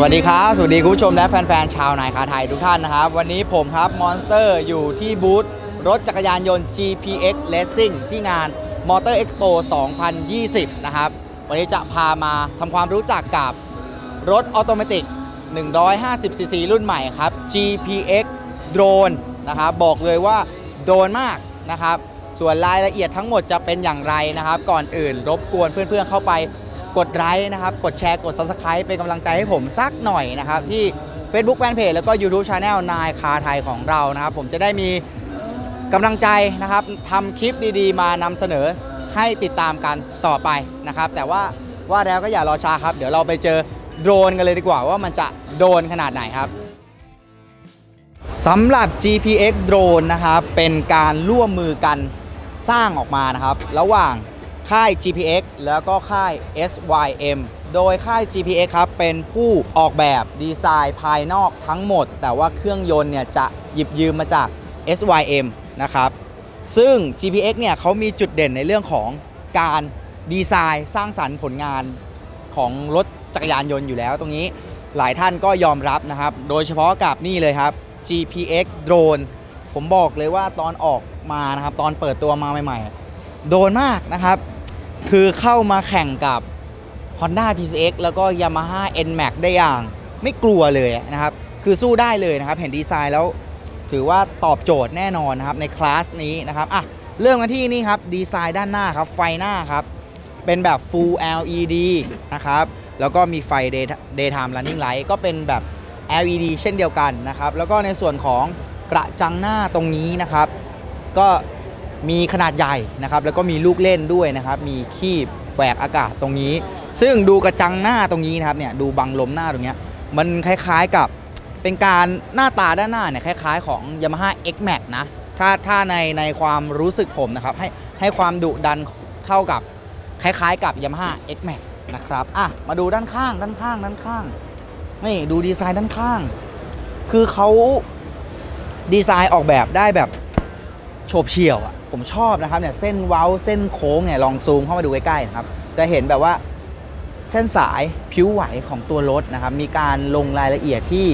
สวัสดีครับ สวัสดีคุณผู้ชมและแฟนๆ ชาวนายคาไทยทุกท่านนะครับ วันนี้ผมครับมอนสเตอร์อยู่ที่บูธรถจักรยานยนต์ GPX Racing ที่งาน Motor Expo 2020 นะครับ วันนี้จะพามาทำความรู้จักกับรถออโตเมติก 150cc รุ่นใหม่ครับ GPX Drone นะครับ บอกเลยว่าโดนมากนะครับ ส่วนรายละเอียดทั้งหมดจะเป็นอย่างไรนะครับ ก่อนอื่นรบกวนเพื่อนๆ เข้าไป กดไลค์นะครับ กดแชร์กด Subscribe เป็นกำลังใจให้ผมสักหน่อยนะครับ ที่ Facebook Fanpage แล้วก็ YouTube Channel นายคาไทยของเรานะครับ ผมจะได้มีกำลังใจนะครับทำคลิปดีๆ มานำเสนอให้ติดตามกันต่อไปนะครับ แต่ว่าว่าแล้วก็อย่ารอช้าครับ เดี๋ยวเราไปเจอโดรนกันเลยดีกว่าว่ามันจะโดนขนาดไหนครับสำหรับ GPX Drone นะครับเป็นการร่วมมือกันสร้างออกมานะครับ ระหว่าง ค่าย GPX แล้วก็ค่าย SYM โดยค่าย GPX ครับ เป็นผู้ออกแบบดีไซน์ภายนอกทั้งหมด แต่ว่าเครื่องยนต์เนี่ยจะหยิบยืมมาจาก SYM นะครับ ซึ่ง GPX เนี่ยเขามีจุดเด่นในเรื่องของการดีไซน์สร้างสรรค์ผลงานของรถจักรยานยนต์อยู่แล้วตรงนี้หลายท่านก็ยอมรับนะครับ โดยเฉพาะกับนี่เลยครับ GPX Drone ผมบอกเลยว่าตอนออกมานะครับ ตอนเปิดตัวมาใหม่ ๆ โดนมากนะครับ คือเข้ามาแข่งกับ Honda PCX แล้วก็ Yamaha NMAX ได้อย่างไม่กลัวเลยนะครับ คือสู้ได้เลยนะครับ เห็นดีไซน์แล้วถือว่าตอบโจทย์แน่นอนนะครับในคลาสนี้นะครับอะเริ่มกันที่นี่ครับดีไซน์ด้านหน้าครับไฟหน้าครับ เป็นแบบ Full LED นะครับ แล้วก็มีไฟ Daytime Running Light ก็เป็นแบบ LED เช่นเดียวกันนะครับ แล้วก็ในส่วนของกระจังหน้าตรงนี้นะครับ ก็ มีขนาดใหญ่นะครับแล้วก็มีลูกเล่นด้วยนะครับ มีคีบแหวกอากาศตรงนี้ ซึ่งดูกระจังหน้าตรงนี้นะครับเนี่ยดูบังลมหน้าตรงเนี้ยมันคล้ายๆกับเป็นการหน้าตาด้านหน้าเนี่ยคล้าย ๆ ของ Yamaha X Max นะถ้าถ้าในในความรู้สึกผมนะครับให้ให้ความดุดันเท่ากับคล้ายๆกับ Yamaha X Max นะครับอะมาดูด้านข้างด้านข้างด้านข้างนี่ดูดีไซน์ด้านข้าง คือเขาดีไซน์ออกแบบได้แบบ โฉบเฉี่ยวอะผมชอบนะครับเนี่ยเส้นเว้าเส้นโค้งเนี่ยลองซูมเข้ามาดูใกล้ๆนะครับจะเห็นแบบว่าเส้นสายผิวไหวของตัวรถนะครับมีการลงรายละเอียดที่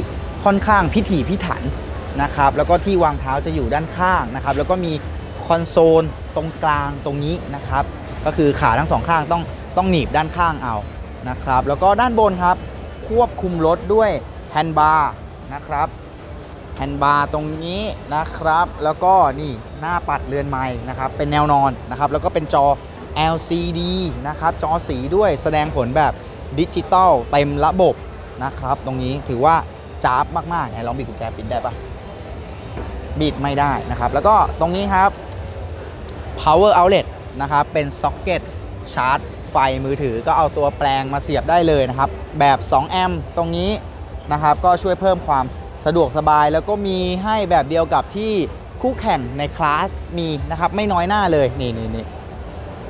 ค่อนข้างพิถีพิถันนะครับแล้วก็ที่วางเท้าจะอยู่ด้านข้างนะครับแล้วก็มีคอนโซลตรงกลางตรงนี้นะครับก็คือขาทั้งสองข้างต้องต้องหนีบด้านข้างเอานะครับแล้วก็ด้านบนครับควบคุมรถด้วยแฮนด์บาร์นะครับ แฮนด์บาร์ตรงนี้นะครับ แล้วก็นี่หน้าปัดเรือนไม้นะครับ เป็นแนวนอนนะครับ แล้วก็เป็นจอ LCD นะครับ จอสีด้วยแสดงผลแบบดิจิตอลเต็มระบบนะครับ ตรงนี้ถือว่าจ้าบมากๆไหนลองบิดกุญแจปิดได้ปะบิดไม่ได้นะครับ แล้วก็ตรงนี้ครับ power outlet นะครับ เป็นซ็อกเก็ตชาร์จไฟมือถือก็เอาตัวแปลงมาเสียบได้เลยนะครับ แบบ 2 แอมป์ตรงนี้นะครับ ก็ช่วยเพิ่มความ สะดวกสบายแล้วก็มีให้แบบเดียวกับที่คู่แข่งในคลาสมีนะครับไม่น้อยหน้าเลยนี่นี่นี่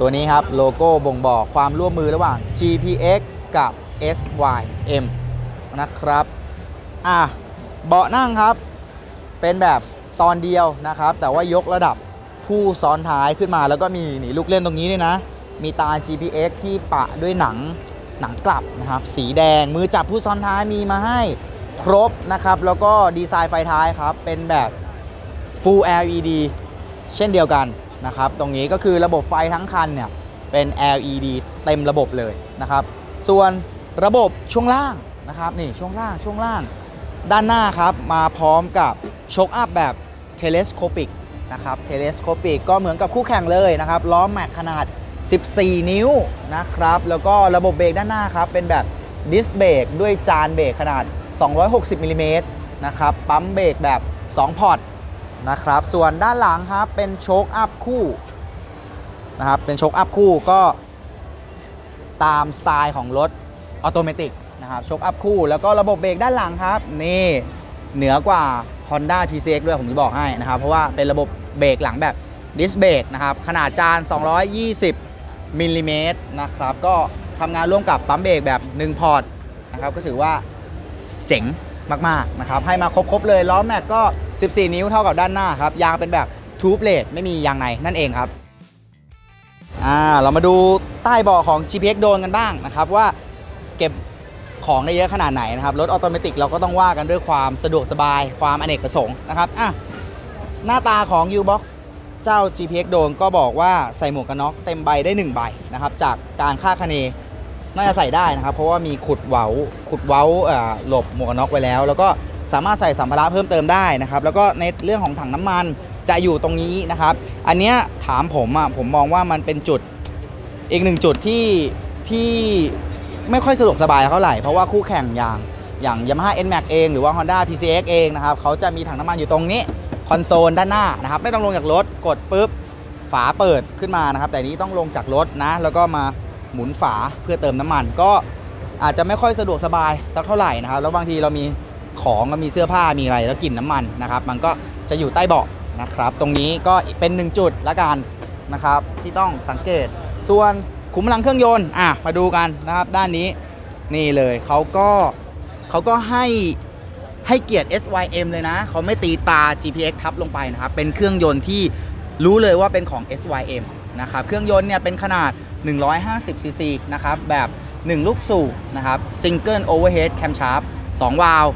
ตัวนี้ครับโลโก้บ่งบอกความร่วมมือระหว่าง GPX กับ SYM นะครับอะเบาะนั่งครับ เป็นแบบตอนเดียวนะครับ แต่ว่ายกระดับผู้ซ้อนท้ายขึ้นมาแล้วก็มีนี่ลูกเล่นตรงนี้ด้วยนะ มีตา GPX ที่ปะด้วยหนังหนังกลับนะครับ สีแดงมือจับผู้ซ้อนท้ายมีมาให้ ครบนะครับ แล้วก็ดีไซน์ไฟท้ายครับ เป็นแบบ Full LED เช่นเดียวกันนะครับ ตรงนี้ก็คือระบบไฟทั้งคันเนี่ยเป็น LED เต็มระบบเลยนะครับ ส่วนระบบช่วงล่างนะครับนี่ช่วงล่างช่วงล่าง ด้านหน้าครับมาพร้อมกับโชคอัพแบบเทเลสโคปิกนะครับเทเลสโคปิกก็เหมือนกับคู่แข่งเลยนะครับล้อแม็กขนาด 14 นิ้วนะครับ แล้วก็ระบบเบรกด้านหน้าครับเป็นแบบดิสเบรกด้วยจานเบรกขนาด 260มิลลิเมตรนะครับ ปั๊มเบรกแบบ 2 พอร์ตนะครับ ส่วนด้านหลังครับเป็นโชคอัพคู่นะครับ เป็นโชคอัพคู่ก็ตามสไตล์ของรถออโตเมติกนะครับ โชคอัพคู่ แล้วก็ระบบเบรกด้านหลังครับ นี่เหนือกว่า Honda PCX ด้วยผมจะบอกให้นะครับ เพราะว่าเป็นระบบเบรกหลังแบบดิสเบรกนะครับ ขนาดจาน 220มิลลิเมตรนะครับ ก็ทำงานร่วมกับปั๊มเบรกแบบ 1 พอร์ตนะครับ ก็ถือว่า เจ๋งมากๆนะครับให้มาครบๆเลยล้อแม็กก็ 14 นิ้วเท่ากับด้านหน้าครับยางเป็นแบบทูบเลดไม่มียางในนั่นเองครับอ่าเรามาดูใต้เบาะของ GPX โดนกันบ้างนะครับว่าเก็บของได้เยอะขนาดไหนนะครับรถออโตเมติกเราก็ต้องว่ากันด้วยความสะดวกสบายความอเนกประสงค์นะครับอะหน้าตาของ U-Box เจ้า GPX โดนก็บอกว่าใส่หมวกกันน็อกเต็มใบได้ 1 ใบนะครับจากการค่าคะเน น่าจะใส่ได้นะครับ เพราะว่ามีขุดเว้าขุดเว้าหลบหมวกกันน็อกไว้แล้ว แล้วก็สามารถใส่สัมภาระเพิ่มเติมได้นะครับ แล้วก็ในเรื่องของถังน้ำมันจะอยู่ตรงนี้นะครับ อันเนี้ยถามผมอะผมมองว่ามันเป็นจุดอีกหนึ่งจุดที่ที่ไม่ค่อยสะดวกสบายเท่าไหร่ เพราะว่าคู่แข่งอย่างอย่าง Yamaha NMAX เองหรือว่า Honda PCX เองนะครับเขาจะมีถังน้ำมันอยู่ตรงนี้ คอนโซลด้านหน้านะครับ ไม่ต้องลงจากรถกดปุ๊บ ฝาเปิดขึ้นมานะครับ แต่นี้ต้องลงจากรถนะ แล้วก็มา หมุนฝาเพื่อเติมน้ำมัน ก็อาจจะไม่ค่อยสะดวกสบายสักเท่าไหร่นะครับ แล้วบางทีเรามีของก็มีเสื้อผ้ามีอะไรแล้วกลิ่นน้ำมันนะครับ มันก็จะอยู่ใต้เบาะนะครับ ตรงนี้ก็เป็นหนึ่งจุดละกันนะครับ ที่ต้องสังเกต ส่วนขุมพลังเครื่องยนต์อะมาดูกันนะครับ ด้านนี้นี่เลยเขาก็เขาก็ให้ให้เกียรติ SYM เลยนะ เขาไม่ตีตา GPX ทับลงไปนะครับ เป็นเครื่องยนต์ที่รู้เลยว่าเป็นของ SYM นะครับ เครื่องยนต์เนี่ยเป็นขนาด 150 cc นะครับแบบ 1 ลูกสูบนะครับ Single Overhead Camshaft 2วาล์ว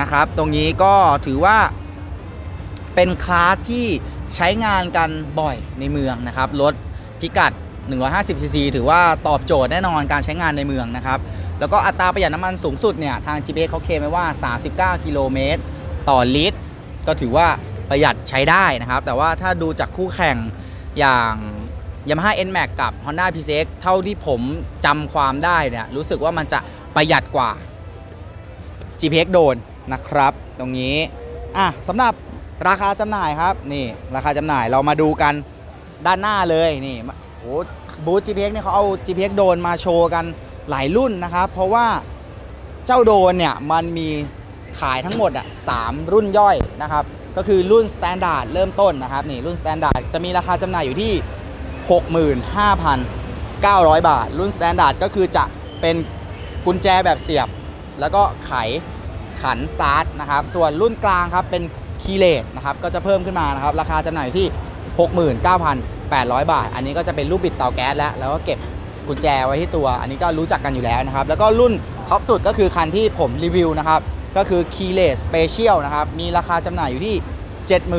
นะครับ ตรงนี้ก็ถือว่าเป็นคลาสที่ใช้งานกันบ่อยในเมืองนะครับ รถพิกัด 150 cc ถือว่าตอบโจทย์แน่นอนการใช้งานในเมืองนะครับ แล้วก็อัตราประหยัดน้ำมันสูงสุดเนี่ยทาง GPS เขาเคลมไว้ว่า 39 กิโลเมตรต่อลิตร ก็ถือว่าประหยัดใช้ได้นะครับ แต่ว่าถ้าดูจากคู่แข่งอย่าง Yamaha NMAX กับ Honda PCX เท่าที่ผมจำความได้เนี่ยรู้สึกว่ามันจะประหยัดกว่า GPX โดนนะครับ ตรงนี้อะสำหรับราคาจำหน่ายครับนี่ราคาจำหน่ายเรามาดูกันด้านหน้าเลยนี่โอ้บูธ GPX เนี่ยเขาเอา GPX โดนมาโชว์กันหลายรุ่นนะครับ เพราะว่าเจ้าโดนเนี่ยมันมีขายทั้งหมดอะสามรุ่นย่อยนะครับ ก็คือรุ่น Standard เริ่มต้นนะครับนี่รุ่น Standard จะมีราคาจำหน่ายอยู่ที่ 65,900 บาท รุ่น Standard ก็คือจะเป็นกุญแจแบบเสียบ แล้วก็ไขขันสตาร์ทนะครับ ส่วนรุ่นกลางครับเป็นคีเลตนะครับ ก็จะเพิ่มขึ้นมานะครับ ราคาจำหน่ายที่ 69,800 บาท อันนี้ก็จะเป็นรูปบิดเตาแก๊สแล้ว แล้วก็เก็บกุญแจไว้ที่ตัว อันนี้ก็รู้จักกันอยู่แล้วนะครับ แล้วก็รุ่นท็อปสุดก็คือคันที่ผมรีวิวนะครับ ก็คือ k e y l e s Special นะครับ มีราคาจำหน่ายอยู่ที่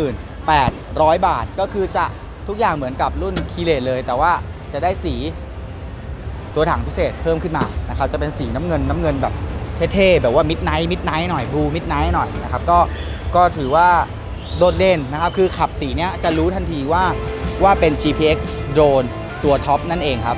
78,000บาทก็คือจะ ทุกอย่างเหมือนกับรุ่นคีเลตเลย แต่ว่าจะได้สีตัวถังพิเศษเพิ่มขึ้นมานะครับจะเป็นสีน้ำเงินน้ำเงินแบบเท่ๆแบบว่ามิดไนท์มิดไนท์หน่อยบลูมิดไนท์หน่อยนะครับก็ก็ถือว่าโดดเด่นนะครับ คือขับสีเนี้ยจะรู้ทันทีว่าว่าเป็น GPX โดรนตัวท็อปนั่นเองครับ